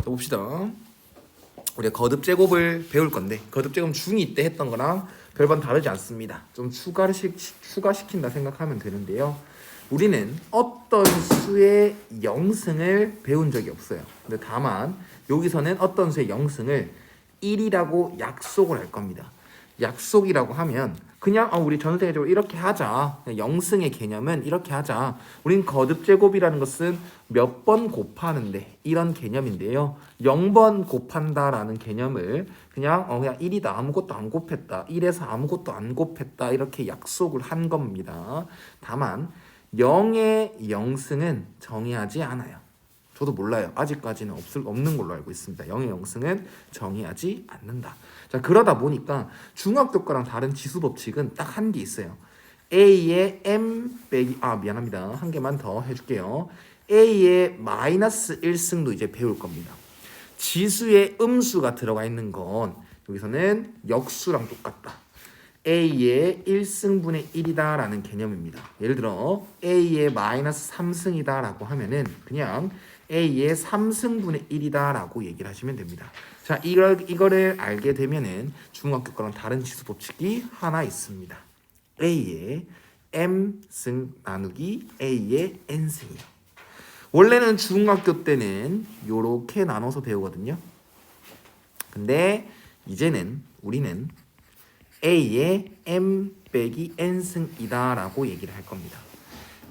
자, 봅시다. 우리가 거듭 제곱을 배울 건데 거듭 제곱 중2 때 했던 거랑 별반 다르지 않습니다. 좀 추가를 시, 추가시킨다 생각하면 되는데요. 우리는 어떤 수의 영승을 배운 적이 없어요. 근데 다만 여기서는 어떤 수의 영승을 1이라고 약속을 할 겁니다. 약속이라고 하면 그냥 어, 우리 전 세계적으로 이렇게 하자. 영승의 개념은 이렇게 하자. 우린 거듭 제곱이라는 것은 몇 번 곱하는데 이런 개념인데요. 0번 곱한다라는 개념을 그냥 어 그냥 1이다 아무것도 안 곱했다. 1에서 아무것도 안 곱했다. 이렇게 약속을 한 겁니다. 다만 0의 영승은 정의하지 않아요. 저도 몰라요. 아직까지는 없을 없는 걸로 알고 있습니다. 0의 영승은 정의하지 않는다. 자 그러다 보니까 중학교 거랑 다른 지수 법칙은 딱한개 있어요. a의 m 빼기 아 미안합니다. 한 개만 더 해줄게요. a의 마이너스 1승도 이제 배울 겁니다. 지수에 음수가 들어가 있는 건 여기서는 역수랑 똑같다. a의 1승분의 1이다라는 개념입니다. 예를 들어 a의 마이너스 3승이다라고 하면은 그냥 a의 3승분의 1이다라고 얘기를 하시면 됩니다. 자, 이걸 이거를 알게 되면은 중학교 거랑 다른 지수 법칙이 하나 있습니다. a의 m승 나누기 a의 n승이요. 원래는 중학교 때는 요렇게 나눠서 배우거든요. 근데 이제는 우리는 a의 m 빼기 n승이다라고 얘기를 할 겁니다.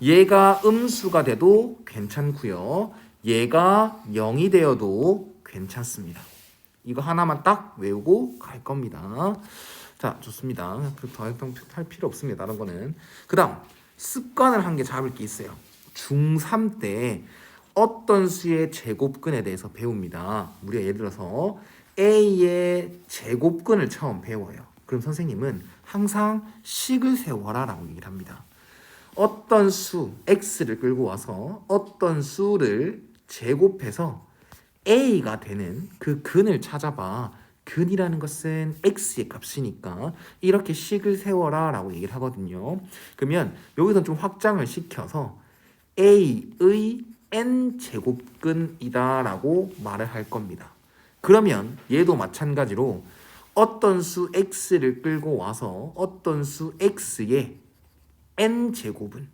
얘가 음수가 돼도 괜찮고요. 얘가 0이 되어도 괜찮습니다. 이거 하나만 딱 외우고 갈 겁니다. 자, 좋습니다. 더할 필요 없습니다. 다른 거는. 그 다음, 습관을 한 개 잡을 게 있어요. 중3 때 어떤 수의 제곱근에 대해서 배웁니다. 우리가 예를 들어서 A의 제곱근을 처음 배워요. 그럼 선생님은 항상 식을 세워라 라고 얘기를 합니다. 어떤 수 x를 끌고 와서 어떤 수를 제곱해서 a가 되는 그 근을 찾아봐. 근이라는 것은 x의 값이니까 이렇게 식을 세워라 라고 얘기를 하거든요. 그러면 여기서 좀 확장을 시켜서 a의 n 제곱근이다 라고 말을 할 겁니다. 그러면 얘도 마찬가지로 어떤 수 x를 끌고 와서 어떤 수 x의 n 제곱은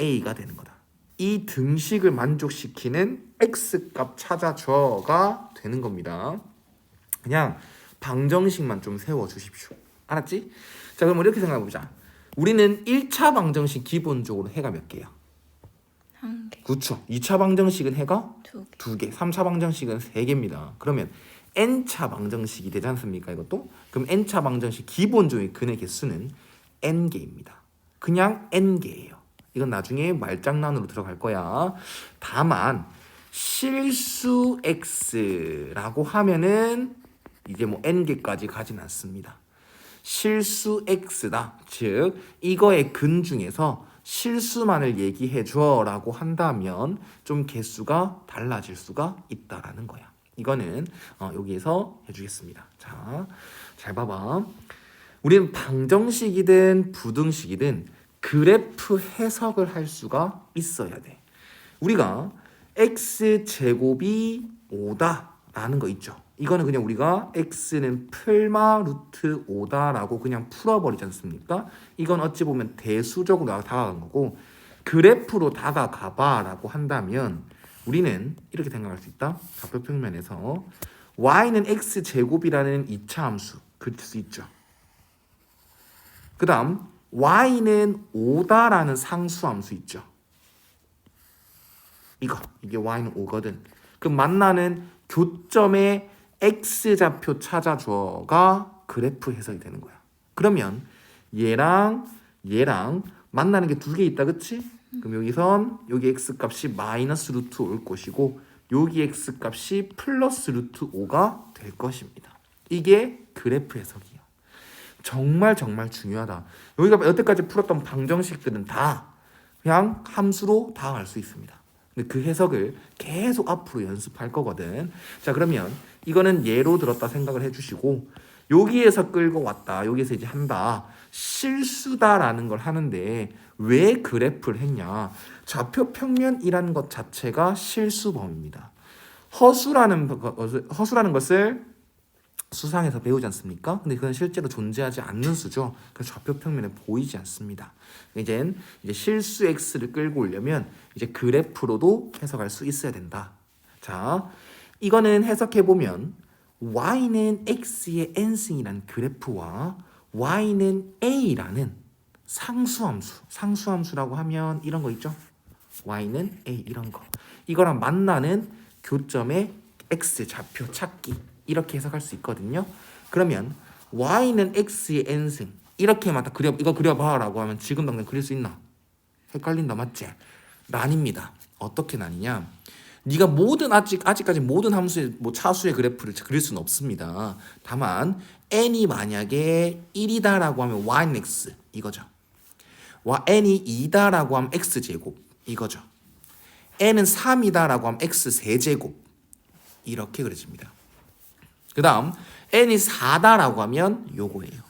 a가 되는 거다. 이 등식을 만족시키는 x 값 찾아줘가 되는 겁니다. 그냥 방정식만 좀 세워 주십시오. 알았지? 자, 그럼 이렇게 생각해 보자. 우리는 1차 방정식 기본적으로 해가 몇 개야? 한 개, 그렇죠. 2차 방정식은 해가 두 개. 두 개, 3차 방정식은 세 개입니다. 그러면 n차 방정식이 되지 않습니까? 이것도? 그럼 n차 방정식 기본적인 근의 개수는 n개입니다. 그냥 n개예요. 이건 나중에 말장난으로 들어갈 거야. 다만 실수 x라고 하면은 이제 뭐 n개까지 가진 않습니다. 실수 x다. 즉 이거의 근 중에서 실수만을 얘기해 줘라고 한다면 좀 개수가 달라질 수가 있다라는 거야. 이거는 어, 여기에서 해주겠습니다. 자, 잘 봐봐. 우리는 방정식이든 부등식이든 그래프 해석을 할 수가 있어야 돼. 우리가 x 제곱이 5다라는 거 있죠. 이거는 그냥 우리가 x는 풀마 루트 5다라고 그냥 풀어버리지 않습니까? 이건 어찌 보면 대수적으로 다가간 거고 그래프로 다가가봐라고 한다면 우리는 이렇게 생각할 수 있다. 좌표 평면에서 y는 x 제곱이라는 2차 함수 그릴 수 있죠. 그 다음 y는 5다라는 상수 함수 있죠. 이거 이게 y는 5거든. 그 만나는 교점의 x 좌표 찾아줘가 그래프 해석이 되는 거야. 그러면 얘랑 얘랑 만나는 게 두 개 있다, 그치? 그럼 여기선 여기 x 값이 마이너스 루트 올 것이고 여기 x 값이 플러스 루트 5가 될 것입니다. 이게 그래프 해석이야. 정말 정말 중요하다. 여기가 여태까지 풀었던 방정식들은 다 그냥 함수로 다 알 수 있습니다. 근데 그 해석을 계속 앞으로 연습할 거거든. 자, 그러면 이거는 예로 들었다 생각을 해 주시고 여기에서 끌고 왔다. 여기서 이제 한다. 실수다라는 걸 하는데 왜 그래프를 했냐? 좌표 평면이라는 것 자체가 실수범입니다. 허수라는 허수라는 것을 수상에서 배우지 않습니까? 근데 그건 실제로 존재하지 않는 수죠. 그래서 좌표 평면에 보이지 않습니다. 이젠 이제 실수 x를 끌고 오려면 이제 그래프로도 해석할 수 있어야 된다. 자, 이거는 해석해 보면 y는 x의 n승이라는 그래프와 y는 a라는 상수함수, 상수함수라고 하면 이런 거 있죠? y는 a 이런 거. 이거랑 만나는 교점의 x 좌표 찾기 이렇게 해석할 수 있거든요. 그러면 y는 x의 n승 이렇게만 다 그려 이거 그려봐라고 하면 지금 당장 그릴 수 있나? 헷갈린다 맞지? 난입니다. 어떻게 나뉘냐? 네가 모든 아직 아직까지 모든 함수의 뭐 차수의 그래프를 그릴 수는 없습니다. 다만 n이 만약에 1이다라고 하면 y는 x 이거죠. 와 n이 2다라고 하면 x 제곱 이거죠. n은 3이다라고 하면 x 세제곱 이렇게 그려집니다. 그 다음 n이 4다라고 하면 요거예요.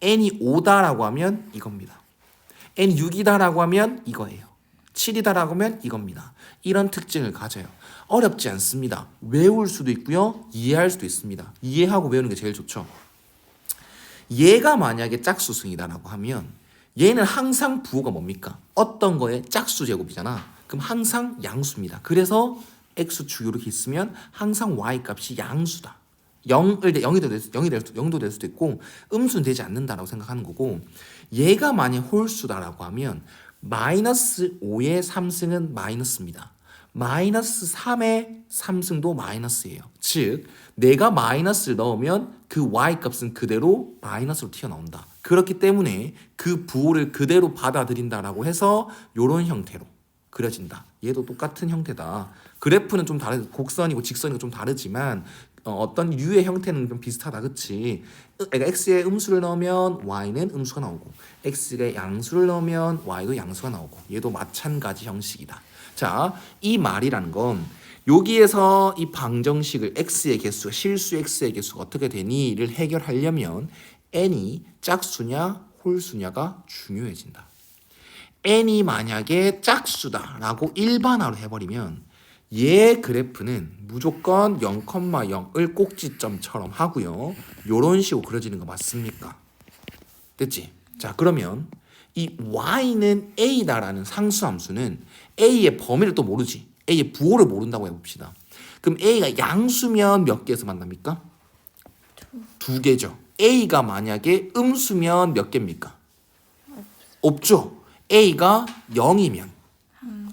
n이 5다라고 하면 이겁니다. n이 6이다라고 하면 이거예요. 7이다라고 하면 이겁니다. 이런 특징을 가져요. 어렵지 않습니다. 외울 수도 있고요. 이해할 수도 있습니다. 이해하고 외우는 게 제일 좋죠. 얘가 만약에 짝수승이다라고 하면 얘는 항상 부호가 뭡니까? 어떤 거에 짝수 제곱이잖아. 그럼 항상 양수입니다. 그래서 x축 이렇게 있으면 항상 y 값이 양수다. 0을 0이 될, 0이 될, 0도 될 수도 있고 음수는 되지 않는다라고 생각하는 거고 얘가 만약 홀수다라고 하면 마이너스 5의 3승은 마이너스입니다. 마이너스 3의 3승도 마이너스예요. 즉 내가 마이너스를 넣으면 그 y 값은 그대로 마이너스로 튀어나온다. 그렇기 때문에 그 부호를 그대로 받아들인다라고 해서 이런 형태로 그려진다. 얘도 똑같은 형태다. 그래프는 좀 다르 곡선이고 직선이고 좀 다르지만 어, 떤 유의 형태는 좀 비슷하다. 그치? 그러니까 x에 음수를 넣으면 y는 음수가 나오고 x에 양수를 넣으면 y도 양수가 나오고 얘도 마찬가지 형식이다. 자, 이 말이라는 건 여기에서 이 방정식을 x의 개수, 실수 x의 개수가 어떻게 되니를 해결하려면 n이 짝수냐 홀수냐가 중요해진다. n이 만약에 짝수다라고 일반화로 해버리면 얘 그래프는 무조건 0,0을 꼭지점처럼 하고요. 요런 식으로 그려지는 거 맞습니까? 됐지? 자 그러면 이 y는 a다라는 상수함수는 a의 범위를 또 모르지. a의 부호를 모른다고 해봅시다. 그럼 a가 양수면 몇 개에서 만납니까? 두 개죠. a가 만약에 음수면 몇 개입니까? 없죠. a가 0이면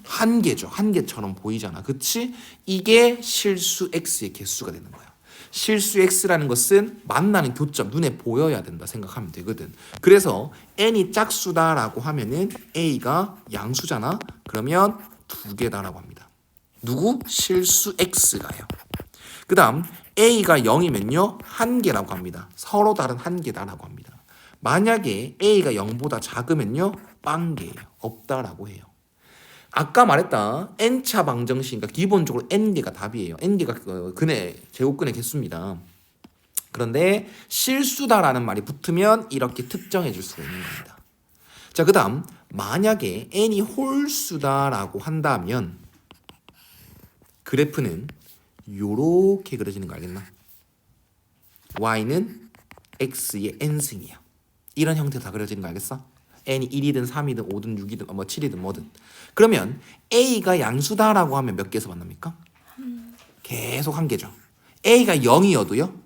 한 개죠. 한 개처럼 보이잖아. 그치? 이게 실수 x의 개수가 되는 거야. 실수 x라는 것은 만나는 교점 눈에 보여야 된다 생각하면 되거든. 그래서 n이 짝수다라고 하면은 a가 양수잖아. 그러면 두 개다라고 합니다. 누구? 실수 x가요. 그 다음 a가 0이면요 한 개라고 합니다. 서로 다른 한 개다라고 합니다. 만약에 a가 0보다 작으면요 빵개예요. 없다라고 해요. 아까 말했다 n차 방정식이니까 기본적으로 n개가 답이에요. n개가 그 근의 제곱근의 개수입니다. 그런데 실수다라는 말이 붙으면 이렇게 특정해 줄 수가 있는 겁니다. 자, 그 다음 만약에 n이 홀수다라고 한다면 그래프는 요렇게 그려지는 거 알겠나? y는 x의 n승이야. 이런 형태로 다 그려지는 거 알겠어? N이 1이든 3이든 5든 6이든 뭐 7이든 뭐든 그러면 a가 양수다라고 하면 몇 개에서 만납니까? 계속 한 개죠. a가 0이어도요?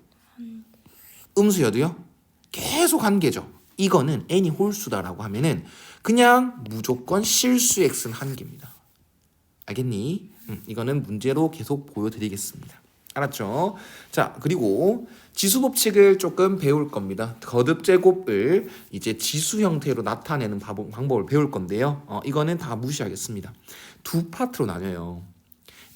음수여도요? 계속 한 개죠. 이거는 n이 홀수다라고 하면은 그냥 무조건 실수 x는 한 개입니다. 알겠니? 음, 이거는 문제로 계속 보여드리겠습니다. 알았죠? 자, 그리고 지수 법칙을 조금 배울 겁니다. 거듭 제곱을 이제 지수 형태로 나타내는 방- 방법을 배울 건데요. 어, 이거는 다 무시하겠습니다. 두 파트로 나뉘어요.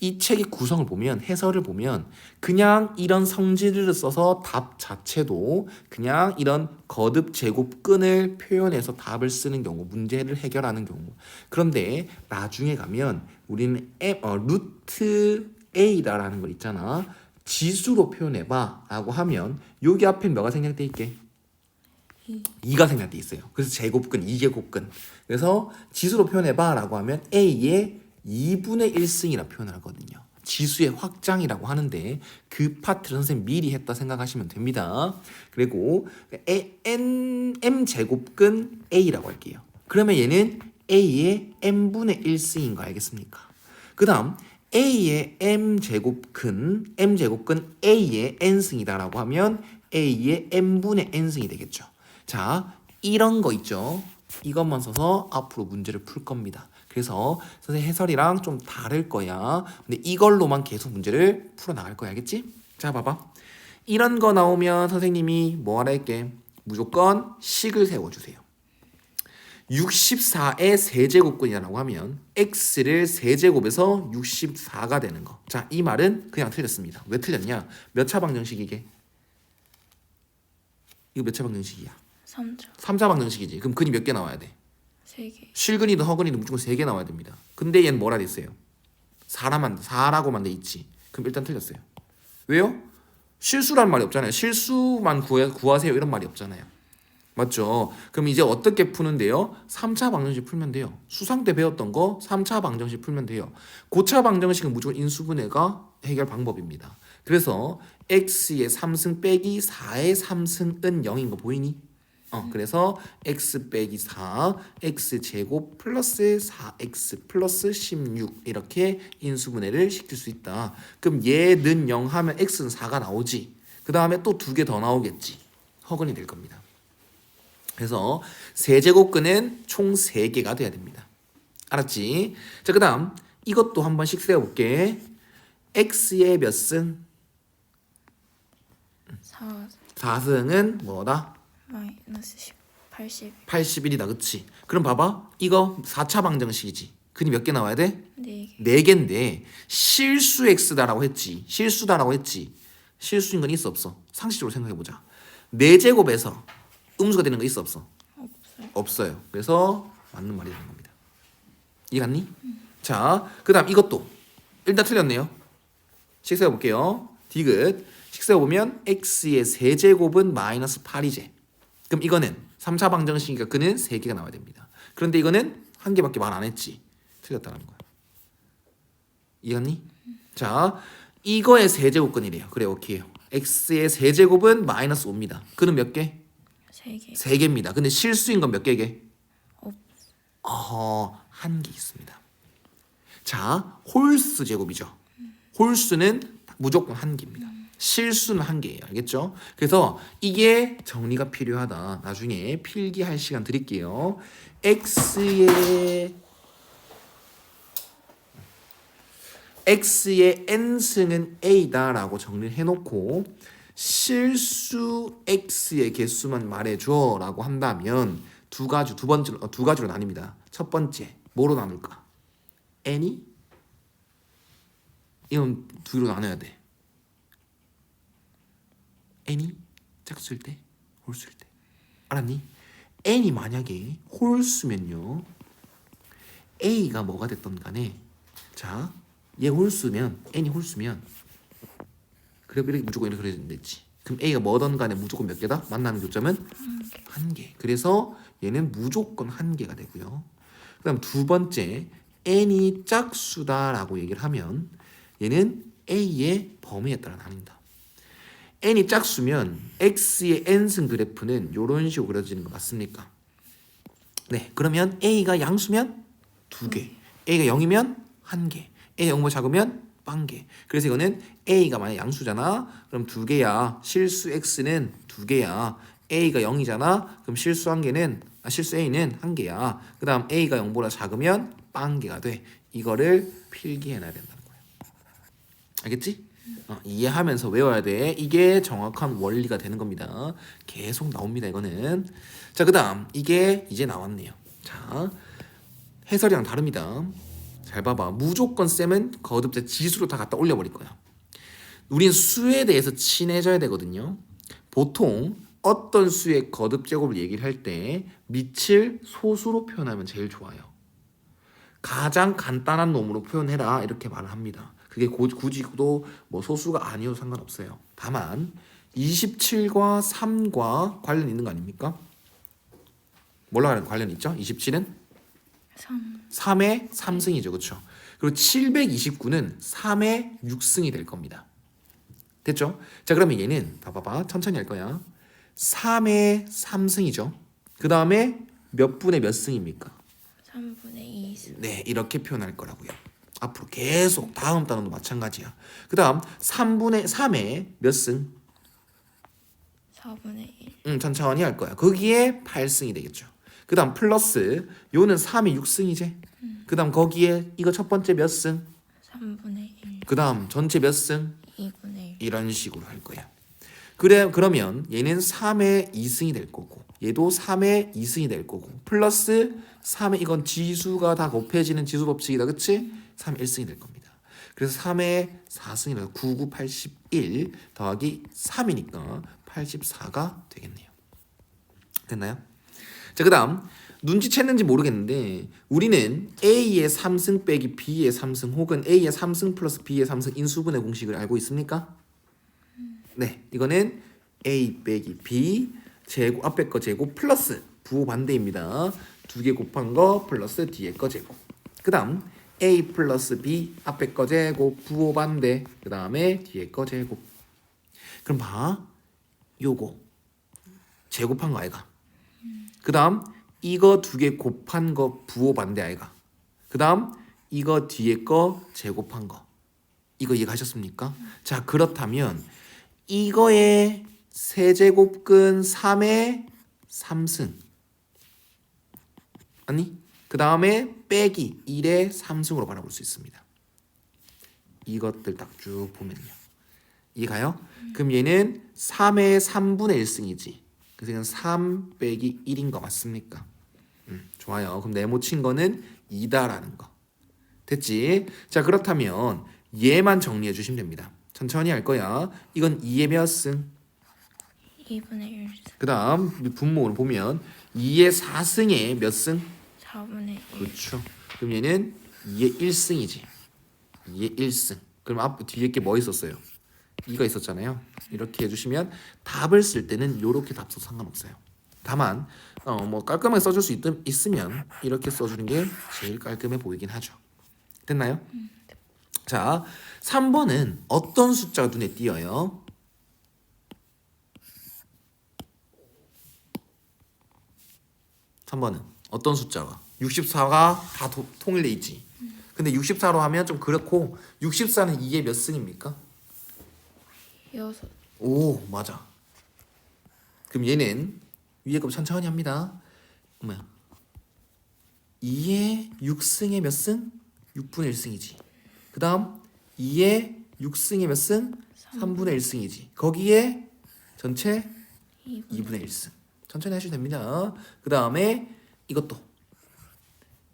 이 책의 구성을 보면 해설을 보면 그냥 이런 성질을 써서 답 자체도 그냥 이런 거듭 제곱근을 표현해서 답을 쓰는 경우 문제를 해결하는 경우 그런데 나중에 가면 우리는 M, 어, 루트 a다라는 걸 있잖아 지수로 표현해봐 라고 하면 여기 앞에 뭐가 생략돼 있게? 2 가 생략돼 있어요. 그래서 제곱근, 2제곱근. 그래서 지수로 표현해봐 라고 하면 a의 2분의 1승이라 표현을 하거든요. 지수의 확장이라고 하는데 그 파트를 선생님 미리 했다 생각하시면 됩니다. 그리고 에- n m 제곱근 a라고 할게요. 그러면 얘는 a의 m분의 1승인 거 알겠습니까? 그 다음 a의 m 제곱 근 m 제곱 근 a의 n승이다라고 하면 a의 m분의 n승이 되겠죠. 자, 이런 거 있죠. 이것만 써서 앞으로 문제를 풀 겁니다. 그래서 선생님 해설이랑 좀 다를 거야. 근데 이걸로만 계속 문제를 풀어 나갈 거야. 알겠지? 자, 봐봐. 이런 거 나오면 선생님이 뭐 하라 할게? 무조건 식을 세워 주세요. 64의 세제곱근이라고 하면 x를 세제곱에서 64가 되는 거. 자, 이 말은 그냥 틀렸습니다. 왜 틀렸냐? 몇 차 방정식이게? 이거 몇 차 방정식이야? 3차 3차 방정식이지. 그럼 근이 몇 개 나와야 돼? 3개 실근이든 허근이든 무조건 3개 나와야 됩니다. 근데 얘는 뭐라 됐어요? 4라만 4라고만 돼 있지. 그럼 일단 틀렸어요. 왜요? 실수란 말이 없잖아요. 실수만 구해, 구하세요 이런 말이 없잖아요. 맞죠? 그럼 이제 어떻게 푸는데요? 3차 방정식 풀면 돼요. 수상 때 배웠던 거 3차 방정식 풀면 돼요. 고차 방정식은 무조건 인수분해가 해결 방법입니다. 그래서 x의 3승 빼기 4의 3승은 0인 거 보이니? 어, 그래서 x 빼기 4, x 제곱 플러스 4x 플러스 16 이렇게 인수분해를 시킬 수 있다. 그럼 얘는 0 하면 x는 4가 나오지. 그 다음에 또 두 개 더 나오겠지. 허근이 될 겁니다. 그래서 세제곱근은 총 3개가 돼야 됩니다. 알았지? 자, 그 다음 이것도 한 번씩 세워볼게. x의 몇 승? 4 4승은 뭐다? 마이너스 10 80 81이다. 그치? 그럼 봐봐. 이거 4차 방정식이지. 근이 몇 개 나와야 돼? 4개 네 개인데 실수 x다라고 했지. 실수다라고 했지. 실수인 건 있어 없어? 상식적으로 생각해 보자. 네 제곱에서 음수가 되는 거 있어 없어? 없어요 없어요. 그래서 맞는 말이 되는 겁니다. 이해갔니? 자, 그다음 이것도 일단 틀렸네요. 식세워 볼게요. 디귿 식세워 보면 x의 세제곱은 마이너스 8이제. 그럼 이거는 3차 방정식이니까 그는 3개가 나와야 됩니다. 그런데 이거는 한 개밖에 말 안 했지. 틀렸다는 거야. 이해갔니? 자, 이거의 세제곱근이래요. 그래, 오케이요. x의 세제곱은 마이너스 5입니다. 그는 몇 개? 3개 세 개입니다. 근데 실수인 건 몇 개게? 없 어, 한 개 있습니다. 자, 홀수 제곱이죠. 홀수는 무조건 한 개입니다. 실수는 한 개예요. 알겠죠? 그래서 이게 정리가 필요하다. 나중에 필기할 시간 드릴게요. x의 x의 n승은 a다라고 정리를 해놓고 실수 x의 개수만 말해줘 라고 한다면 두 가지 두 번째 어, 두 가지로 나뉩니다. 첫 번째 뭐로 나눌까? n이 이건 두 개로 나눠야 돼. n이 짝수일 때, 홀수일 때. 알았니? n이 만약에 홀수면요. a가 뭐가 됐던 간에 자, 얘 홀수면 n이 홀수면 그래 이렇게 무조건 이렇게 됐지. 그럼 a가 뭐든 간에 무조건 몇 개다? 만나는 교점은 한 개. 그래서 얘는 무조건 한 개가 되고요. 그다음 두 번째 n이 짝수다라고 얘기를 하면 얘는 a의 범위에 따라 나뉜다. n이 짝수면 x의 n승 그래프는 이런 식으로 그려지는 거 맞습니까? 네, 그러면 a가 양수면 두 개, a가 0이면 한 개, a가 0보다 작으면 빵개. 그래서 이거는 a가 만약 양수잖아. 그럼 두 개야. 실수 x는 두 개야. a가 0이잖아. 그럼 실수 한 개는 아, 실수 a는 한 개야. 그다음 a가 0보다 작으면 빵개가 돼. 이거를 필기해 놔야 된다는 거야. 알겠지? 어, 이해하면서 외워야 돼. 이게 정확한 원리가 되는 겁니다. 계속 나옵니다. 이거는. 자, 그다음 이게 이제 나왔네요. 자, 해설이랑 다릅니다. 잘 봐봐. 무조건 쌤은 거듭자 지수로 다 갖다 올려버릴 거야. 우린 수에 대해서 친해져야 되거든요. 보통 어떤 수의 거듭 제곱을 얘기를 할 때 밑을 소수로 표현하면 제일 좋아요. 가장 간단한 놈으로 표현해라 이렇게 말을 합니다. 그게 고- 굳이 또뭐 소수가 아니어도 상관없어요. 다만 27과 3과 관련 있는 거 아닙니까? 뭘로 관련 있죠? 27은 3 3의 3승이죠. 그렇죠? 그리고 729는 3의 6승이 될 겁니다. 됐죠? 자 그러면 얘는 봐봐봐 천천히 할 거야. 3의 3승이죠. 그 다음에 몇 분의 몇 승입니까? 3분의 2네 이렇게 표현할 거라고요. 앞으로 계속 다음 단어도 마찬가지야. 그 다음 3분의 3의 몇 승? 4분의 1 음, 천천히 할 거야. 거기에 8승이 되겠죠. 그 다음 플러스 요는 3의 6승이지. 그 다음 거기에 이거 첫 번째 몇 승? 3분의 1 그 다음 전체 몇 승? 2분의 1 이런 식으로 할 거야. 그래 그러면 얘는 3의 2승이 될 거고 얘도 3의 2승이 될 거고 플러스 3의 이건 지수가 다 곱해지는 지수 법칙이다. 그치? 3의 1승이 될 겁니다. 그래서 3의 4승이라 99, 81 더하기 3이니까 84가 되겠네요. 됐나요? 자, 그 다음 눈치챘는지 모르겠는데 우리는 A의 3승 빼기 B의 3승 혹은 A의 3승 플러스 B의 3승 인수분해 공식을 알고 있습니까? 네, 이거는 A 빼기 B 제곱 앞에 거 제곱 플러스 부호 반대입니다. 두 개 곱한 거 플러스 뒤에 거 제곱. 그 다음 A 플러스 B 앞에 거 제곱 부호 반대. 그 다음에 뒤에 거 제곱. 그럼 봐, 요거 제곱한 거 아이가. 그 다음 이거 두 개 곱한 거 부호 반대 아이가. 그 다음 이거 뒤에 거 제곱한 거. 이거 이해가셨습니까? 자 그렇다면 이거의 세제곱근 3의 3승 아니 그 다음에 빼기 1의 3승으로 바라볼 수 있습니다. 이것들 딱 쭉 보면요. 이가요? 그럼 얘는 3의 3분의 1승이지. 그래서 이건 3 빼기 1인 거 맞습니까? 음, 좋아요. 그럼 네모친 거는 2다라는 거. 됐지? 자 그렇다면 얘만 정리해 주시면 됩니다. 천천히 할 거야. 이건 2의 몇 승? 2분의 1그 다음 분모를 보면 2의 4승에 몇 승? 4분의 1 그렇죠. 그럼 얘는 2의 1승이지. 2의 1승. 그럼 앞 뒤에 게 뭐 있었어요? 2가 있었잖아요. 이렇게 해주시면 답을 쓸 때는 이렇게 답 써도 상관없어요. 다만 어 뭐 깔끔하게 써줄 수 있, 있으면 이렇게 써주는 게 제일 깔끔해 보이긴 하죠. 됐나요? 자, 3번은 어떤 숫자가 눈에 띄어요? 삼번은 어떤 숫자가? 64가 다 도- 통일돼 있지. 근데 64로 하면 좀 그렇고 64는 2의 몇 승입니까? 6 오, 맞아. 그럼 얘는 위에 거 천천히 합니다. 뭐야? 2의 6승의 몇 승? 6분의 1승이지. 그 다음 2의 6승의 몇 승? 3분의 1승이지. 거기에 전체 2분의 2분의 1승. 천천히 하시면 됩니다. 그 다음에 이것도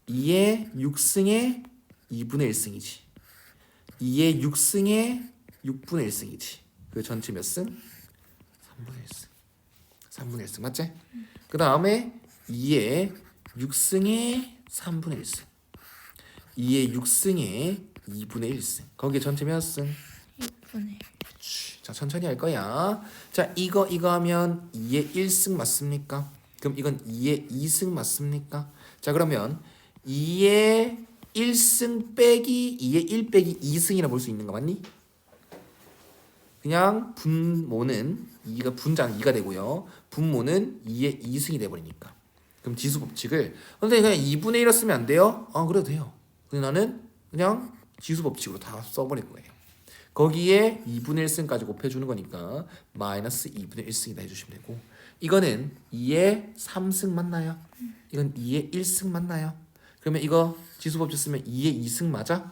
2의 6승의 2분의 1승이지. 2의 6승의 6분의 1승이지. 그 전체 몇 승? 3분의 1승. 3분의 1승 맞지? 그 다음에 2의 6승의 3분의 1승. 2의 6승의 2분의 1승. 거기에 전체 몇 승? 6분의 1자 천천히 할 거야. 자 이거 이거 하면 2의 1승 맞습니까? 그럼 이건 2의 2승 맞습니까? 자 그러면 2의 1승 빼기 2의 1 빼기 2승이라 볼 수 있는 거 맞니? 그냥 분모는 2가 분자는 2가 되고요. 분모는 2의 2승이 돼 버리니까. 그럼 지수 법칙을 근데 그냥 2분의 1을 쓰면 안 돼요? 아 그래도 돼요. 근데 나는 그냥 지수 법칙으로 다 써버릴 거예요. 거기에 2분의 1승까지 곱해주는 거니까 마이너스 2분의 1승이다 해주시면 되고 이거는 2의 3승 맞나요? 이건 2의 1승 맞나요? 그러면 이거 지수법칙 쓰면 2의 2승 맞아?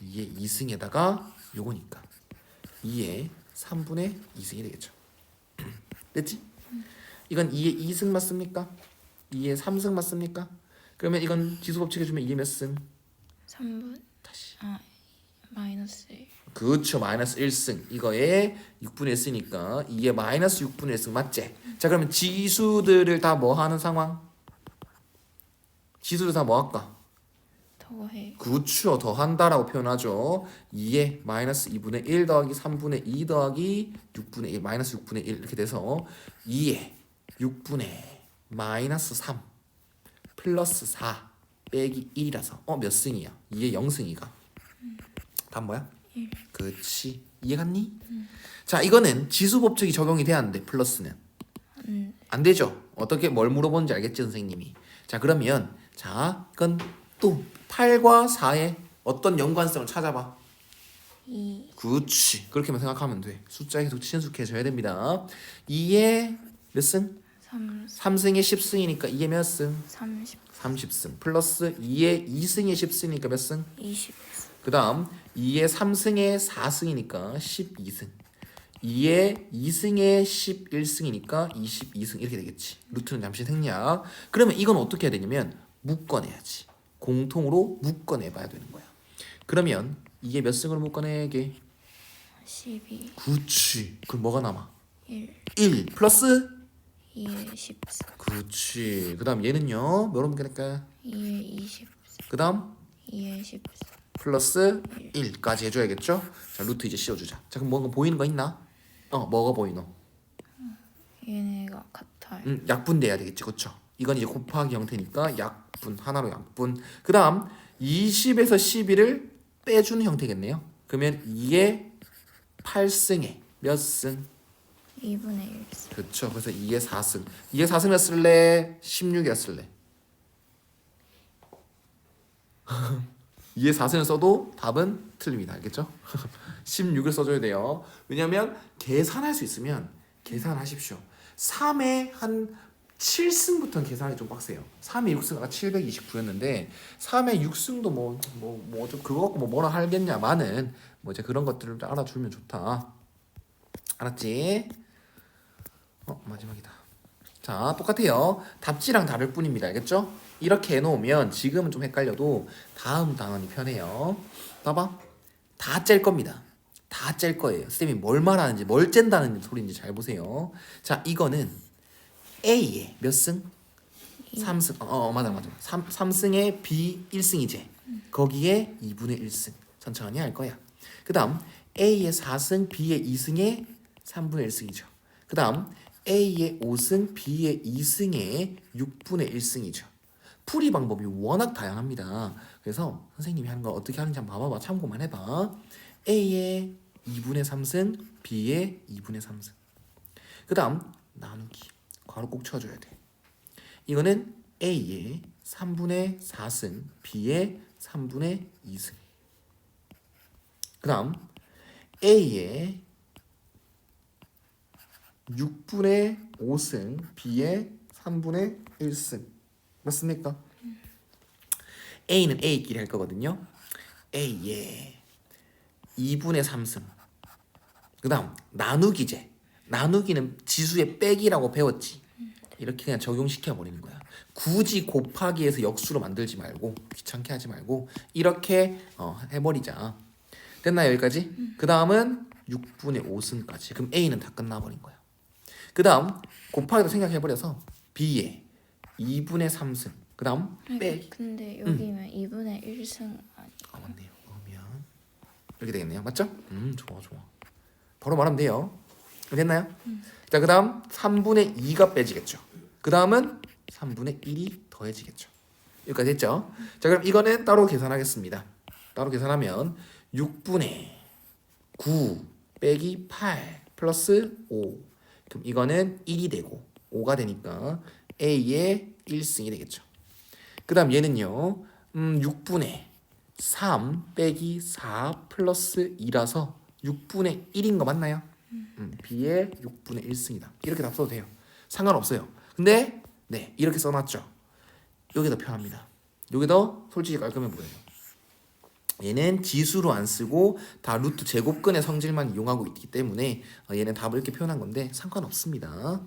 2의 2승에다가 요거니까 2의 3분의 2승이 되겠죠 됐지? 이건 2의 2승 맞습니까? 2의 3승 맞습니까? 그러면 이건 지수 법칙 해주면 2의 몇 승? 3분 다시 아 마이너스 1 그렇죠 마이너스 1승 이거에 6분의 1승이니까 2에 마이너스 6분의 1승 맞지? 자 그러면 지수들을 다 뭐 하는 상황? 지수를 다 뭐 할까? 더해 그렇죠 더한다라고 표현하죠 2에 마이너스 2분의 1 더하기 3분의 2 더하기 6분의 1 마이너스 6분의 1 이렇게 돼서 2에 6분의 마이너스 3 플러스 4 빼기 1이라서 어 몇 승이야? 2에 0승이가 답 뭐야? 1. 그치 이해갔니? 자 이거는 지수 법칙이 적용이 돼야 하는데 플러스는 음, 안 되죠. 어떻게 뭘 물어보는지 알겠지 선생님이. 자 그러면 자 이건 또 8과 4의 어떤 연관성을 찾아봐. 2. 그치 그렇게만 생각하면 돼. 숫자 계속 친숙해져야 됩니다. 2의 몇 승? 3. 3승의 10승이니까 2의 몇 승? 30. 30승 플러스 2의 2승의 10승이니까 몇 승? 20. 그 다음 2의 3승의 4승이니까 12승 2의 2승의 11승이니까 22승 이렇게 되겠지 루트는 잠시 생략 그러면 이건 어떻게 해야 되냐면 묶어내야지 공통으로 묶어내 봐야 되는 거야 그러면 이게 몇 승을 묶어내게 12. 그치 그럼 뭐가 남아 1. 1 플러스 2에 14. 그치 그 다음 얘는요 뭐로 묶어낼까 2에 20. 그 다음 2에 14. 플러스 1까지 해줘야겠죠? 자 루트 이제 씌워주자 자 그럼 뭔가 보이는 거 있나? 어 뭐가 보이노? 얘네가 같아요. 음, 약분돼야 되겠지 그쵸? 이건 이제 곱하기 형태니까 약분 하나로 약분 그 다음 20에서 11을 빼주는 형태겠네요 그러면 2의 8승에 몇 승? 2분의 1 승. 그쵸 그래서 2의 4승 2의 4승 몇 쓸래? 16이었 쓸래 2의 4승을 써도 답은 틀립니다 알겠죠? 16을 써줘야 돼요 왜냐면 계산할 수 있으면 계산하십시오 3의 한 7승부터는 계산하기 좀 빡세요 3의 6승 아까 729였는데 3의 6승도 뭐 뭐 뭐 좀 그거 갖고 뭐 뭐라 하겠냐마는 뭐 이제 그런 것들을 알아주면 좋다 알았지? 어 마지막이다. 자 똑같아요. 답지랑 다를 뿐입니다. 알겠죠? 이렇게 해놓으면 지금은 좀 헷갈려도 다음 단원이 편해요. 봐봐. 다 짤 겁니다. 다 짤 거예요. 쌤이 뭘 말하는지 뭘 짠다는 소리인지 잘 보세요. 자 이거는 A의 몇 승? 3승. 어, 어 맞아 맞아. 3, 3승에 B 1승이지. 거기에 2분의 1승. 천천히 할 거야. 그 다음 A의 4승, B의 2승에 3분의 1승이죠. 그 다음 A의 5승, B의 2승에 6분의 1승이죠. 풀이 방법이 워낙 다양합니다. 그래서 선생님이 하는 거 어떻게 하는지 한번 봐봐봐. 참고만 해봐. A의 2분의 3승, B의 2분의 3승. 그 다음 나누기. 괄호 꼭 쳐줘야 돼. 이거는 A의 3분의 4승, B의 3분의 2승. 그 다음 A의 6분의 5승, B의 3분의 1승. 맞습니까? A는 A끼리 할 거거든요. A의 2분의 3승. 그 다음 나누기제. 나누기는 지수의 빼기라고 배웠지. 이렇게 그냥 적용시켜 버리는 거야. 굳이 곱하기에서 역수로 만들지 말고 귀찮게 하지 말고 이렇게 어, 해버리자. 됐나요 여기까지? 그 다음은 6분의 5승까지. 그럼 A는 다 끝나버린 거야. 그 다음 곱하기도 생각해버려서 B에 2분의 3승. 그 다음 빼. 근데 여기면 2분의 1승 아니. 아 맞네요. 그러면 이렇게 되겠네요. 맞죠? 음 좋아 좋아. 바로 말하면 돼요. 됐나요? 자 그 다음 3분의 2가 빼지겠죠. 그 다음은 3분의 1이 더해지겠죠. 여기까지 됐죠? 자 그럼 이거는 따로 계산하겠습니다. 따로 계산하면 6분의 9 빼기 8 플러스 5 그럼 이거는 1이 되고 5가 되니까 A의 1승이 되겠죠. 그 다음 얘는요 음, 6분의 3 빼기 4 플러스 2라서 6분의 1인 거 맞나요? 음, B의 6분의 1승이다. 이렇게 답 써도 돼요. 상관없어요. 근데 네 이렇게 써놨죠. 여기 더 편합니다. 여기 더 솔직히 깔끔해 보여요. 얘는 지수로 안 쓰고 다 루트 제곱근의 성질만 이용하고 있기 때문에 어, 얘는 답을 이렇게 표현한 건데 상관없습니다.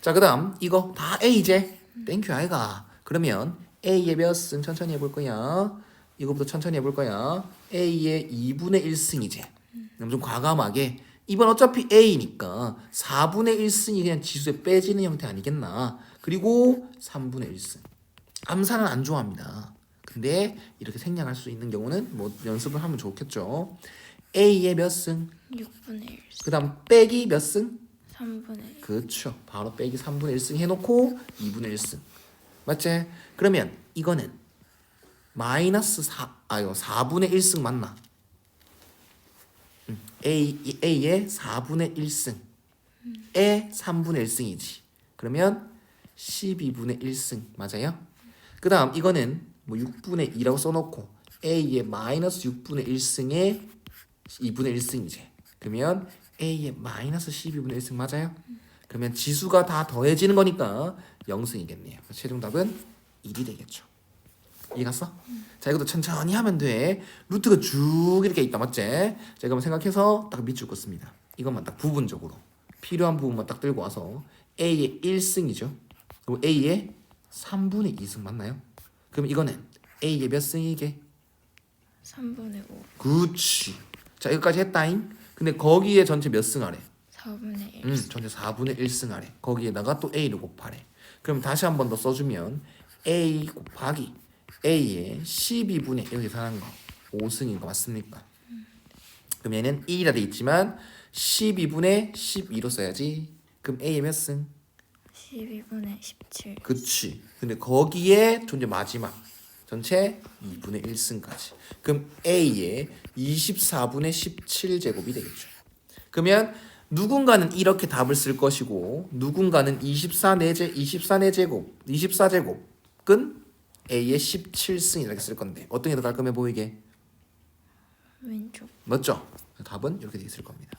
자 그다음 이거 다 A제 땡큐 아이가 그러면 A의 몇승 천천히 해볼 거야. 이거부터 천천히 해볼 거야. A의 2분의 1승이제. 그럼 좀 과감하게 이번 어차피 A니까 4분의 1승이 그냥 지수에 빼지는 형태 아니겠나. 그리고 3분의 1승. 암산은 안 좋아합니다. 근데 이렇게 생략할 수 있는 경우는 뭐 연습을 하면 좋겠죠. A의 몇 승? 6분의 1승. 그다음 빼기 몇 승? 3분의 1. 그렇죠. 바로 빼기 3분의 1승 해놓고 2분의 1승. 맞지? 그러면 이거는 마이너스 4 아요 4분의 1승 맞나? 음, A A의 4분의 1승. 에 3분의 1승이지. 그러면 12분의 1승 맞아요? 그 다음 이거는 뭐 6분의 2라고 써놓고 A의 마이너스 6분의 1승에 2분의 1승이지. 그러면 A의 마이너스 12분의 1승 맞아요? 그러면 지수가 다 더해지는 거니까 0승이겠네요. 최종 답은 1이 되겠죠. 이해갔어? 자 이것도 천천히 하면 돼. 루트가 쭉 이렇게 있다 맞지? 자 한번 생각해서 딱 밑줄 긋습니다. 이것만 딱 부분적으로 필요한 부분만 딱 들고 와서 A의 1승이죠. 그리고 A의 3분의 2승 맞나요? 그럼 이거는 A의 몇 승이게? 3분의 5 그치. 자 여기까지 했다잉. 근데 거기에 전체 몇승 하래? 4분의 1 음, 전체 4분의 1승 하래. 거기에다가 또 A를 곱하래. 그럼 다시 한 번 더 써주면 A 곱하기 A의 12분의 1 계산한 거 5승인 거 맞습니까? 그럼 얘는 1이라 돼 있지만 12분의 12로 써야지. 그럼 A의 몇 승? 12분의 17 그치. 근데 거기에 존재 마지막 전체 2분의 1승까지. 그럼 A의 24분의 17제곱이 되겠죠. 그러면 누군가는 이렇게 답을 쓸 것이고 누군가는 24 내제 24 내제곱 24제곱은 A의 17승 이렇게 쓸 건데 어떤 게 더 깔끔해 보이게? 왼쪽 맞죠? 답은 이렇게 돼 있을 겁니다.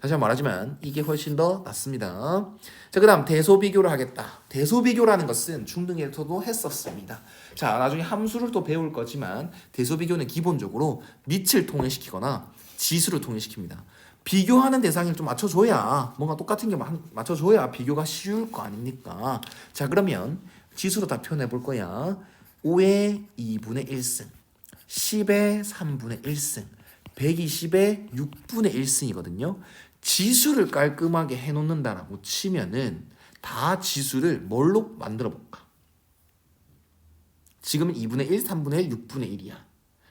다시 한번 말하지만 이게 훨씬 더 낫습니다. 자, 그 다음 대소 비교를 하겠다. 대소 비교라는 것은 중등에서도 했었습니다. 자, 나중에 함수를 또 배울 거지만 대소 비교는 기본적으로 밑을 통일시키거나 지수를 통일시킵니다. 비교하는 대상을 좀 맞춰줘야 뭔가 똑같은 게 마- 맞춰줘야 비교가 쉬울 거 아닙니까? 자, 그러면 지수로 다 표현해 볼 거야. 5의 2분의 1승, 10의 3분의 1승, 120의 6분의 1승이거든요. 지수를 깔끔하게 해놓는다라고 치면은 다 지수를 뭘로 만들어 볼까? 지금은 2분의 1, 3분의 1, 6분의 1이야.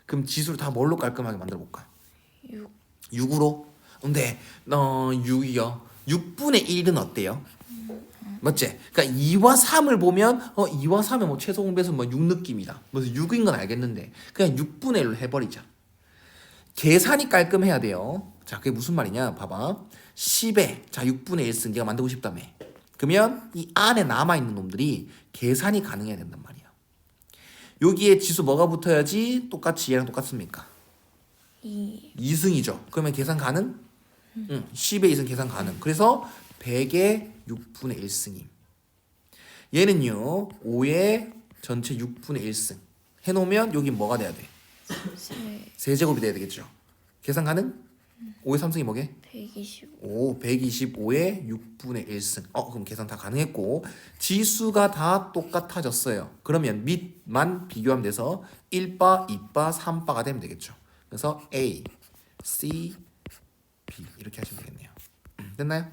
그럼 지수를 다 뭘로 깔끔하게 만들어 볼까? 6 6으로? 근데 어 6이요. 6분의 1은 어때요? 맞지? 그러니까 2와 3을 보면 어 2와 3의 뭐 최소 공배수 뭐6 느낌이다. 무슨 6인 건 알겠는데 그냥 6분의 1로 해버리자. 계산이 깔끔해야 돼요. 자, 그게 무슨 말이냐? 봐봐. 10에 자 6분의 1승 네가 만들고 싶다며. 그러면 이 안에 남아 있는 놈들이 계산이 가능해야 된단 말이야. 여기에 지수 뭐가 붙어야지 똑같이 얘랑 똑같습니까? 2 2승이죠. 그러면 계산 가능? 응. 10의 2승 계산 가능. 그래서 100의 6분의 1승임. 얘는요. 5의 전체 6분의 1승. 해놓으면 여기 뭐가 돼야 돼? 3 세제곱이 돼야 되겠죠. 계산 가능? 5의 3승이 뭐게? 125 5, 125의 6분의 1승. 어, 그럼 계산 다 가능했고 지수가 다 똑같아졌어요. 그러면 밑만 비교하면 돼서 1바, 2바, 3바가 되면 되겠죠. 그래서 A, C, B 이렇게 하시면 되겠네요. 음, 됐나요?